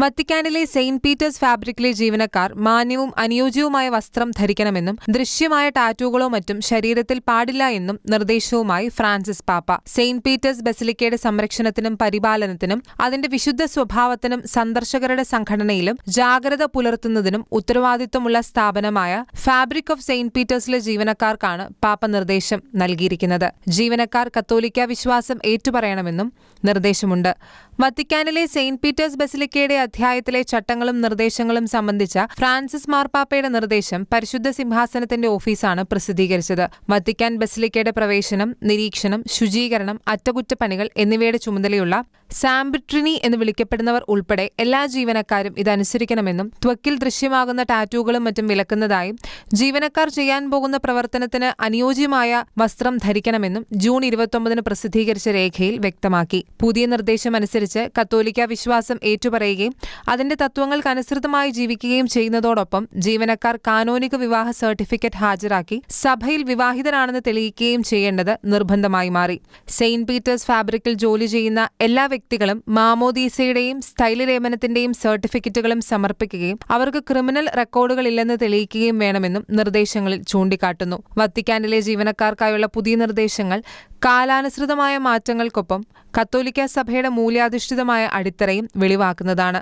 വത്തിക്കാനിലെ Saint Peter's ഫാബ്രിക്കിലെ ജീവനക്കാർ മാന്യവും അനുയോജ്യവുമായ വസ്ത്രം ധരിക്കണമെന്നും ദൃശ്യമായ ടാറ്റൂകളോ മറ്റും ശരീരത്തിൽ പാടില്ല എന്നും നിർദ്ദേശവുമായി ഫ്രാൻസിസ് പാപ്പ. സെയിന്റ് പീറ്റേഴ്സ് ബസിലിക്കയുടെ സംരക്ഷണത്തിനും പരിപാലനത്തിനും അതിന്റെ വിശുദ്ധ സ്വഭാവത്തിനും സന്ദർശകരുടെ സംഘടനയിലും ജാഗ്രത പുലർത്തുന്നതിനും ഉത്തരവാദിത്വമുള്ള സ്ഥാപനമായ ഫാബ്രിക് ഓഫ് സെയിന്റ് പീറ്റേഴ്സിലെ ജീവനക്കാർക്കാണ് പാപ്പ നിർദ്ദേശം നൽകിയിരിക്കുന്നത്. ജീവനക്കാർ കത്തോലിക്ക വിശ്വാസം ഏറ്റുപറയണമെന്നും നിർദ്ദേശമുണ്ട്. വത്തിക്കാനിലെ സെയിന്റ് പീറ്റേഴ്സ് ബസിലിക്കയുടെ അധ്യായത്തിലെ ചട്ടങ്ങളും നിർദ്ദേശങ്ങളും സംബന്ധിച്ച ഫ്രാൻസിസ് മാർപ്പാപ്പയുടെ നിർദ്ദേശം പരിശുദ്ധ സിംഹാസനത്തിന്റെ ഓഫീസാണ് പ്രസിദ്ധീകരിച്ചത്. വത്തിക്കാൻ ബസിലിക്കയുടെ പ്രവേശനം നിരീക്ഷണം ശുചീകരണം അറ്റകുറ്റപ്പണികൾ എന്നിവയുടെ ചുമതലയുള്ള സാംബിട്രിനി എന്ന് വിളിക്കപ്പെടുന്നവർ ഉൾപ്പെടെ എല്ലാ ജീവനക്കാരും ഇതനുസരിക്കണമെന്നും ത്വക്കിൽ ദൃശ്യമാകുന്ന ടാറ്റൂകളും മറ്റും വിലക്കുന്നതായും ജീവനക്കാർ ചെയ്യാൻ പോകുന്ന പ്രവർത്തനത്തിന് അനുയോജ്യമായ വസ്ത്രം ധരിക്കണമെന്നും ജൂൺ ഇരുപത്തൊമ്പതിന് പ്രസിദ്ധീകരിച്ച രേഖയിൽ വ്യക്തമാക്കി. പുതിയ നിർദ്ദേശമനുസരിച്ച് കത്തോലിക്ക വിശ്വാസം ഏറ്റുപറയുകയും അതിന്റെ തത്വങ്ങൾക്കനുസൃതമായി ജീവിക്കുകയും ചെയ്യുന്നതോടൊപ്പം ജീവനക്കാർ കാനോനിക വിവാഹ സർട്ടിഫിക്കറ്റ് ഹാജരാക്കി സഭയിൽ വിവാഹിതരാണെന്ന് തെളിയിക്കുകയും ചെയ്യേണ്ടത് നിർബന്ധമായി മാറി. സെയിന്റ് പീറ്റേഴ്സ് ഫാബ്രിക്കിൽ ജോലി ചെയ്യുന്ന എല്ലാ വ്യക്തികളും മാമോദീസയുടെയും സ്ഥൈലലേപനത്തിന്റെയും സർട്ടിഫിക്കറ്റുകളും സമർപ്പിക്കുകയും അവർക്ക് ക്രിമിനൽ റെക്കോർഡുകളില്ലെന്ന് തെളിയിക്കുകയും വേണമെന്നും നിർദ്ദേശങ്ങളിൽ ചൂണ്ടിക്കാട്ടുന്നു. വത്തിക്കാനിലെ ജീവനക്കാർക്കായുള്ള പുതിയ നിർദ്ദേശങ്ങൾ കാലാനുസൃതമായ മാറ്റങ്ങൾക്കൊപ്പം കത്തോലിക്ക സഭയുടെ മൂല്യാധിഷ്ഠിതമായ അടിത്തറയും വെളിവാക്കുന്നതാണ്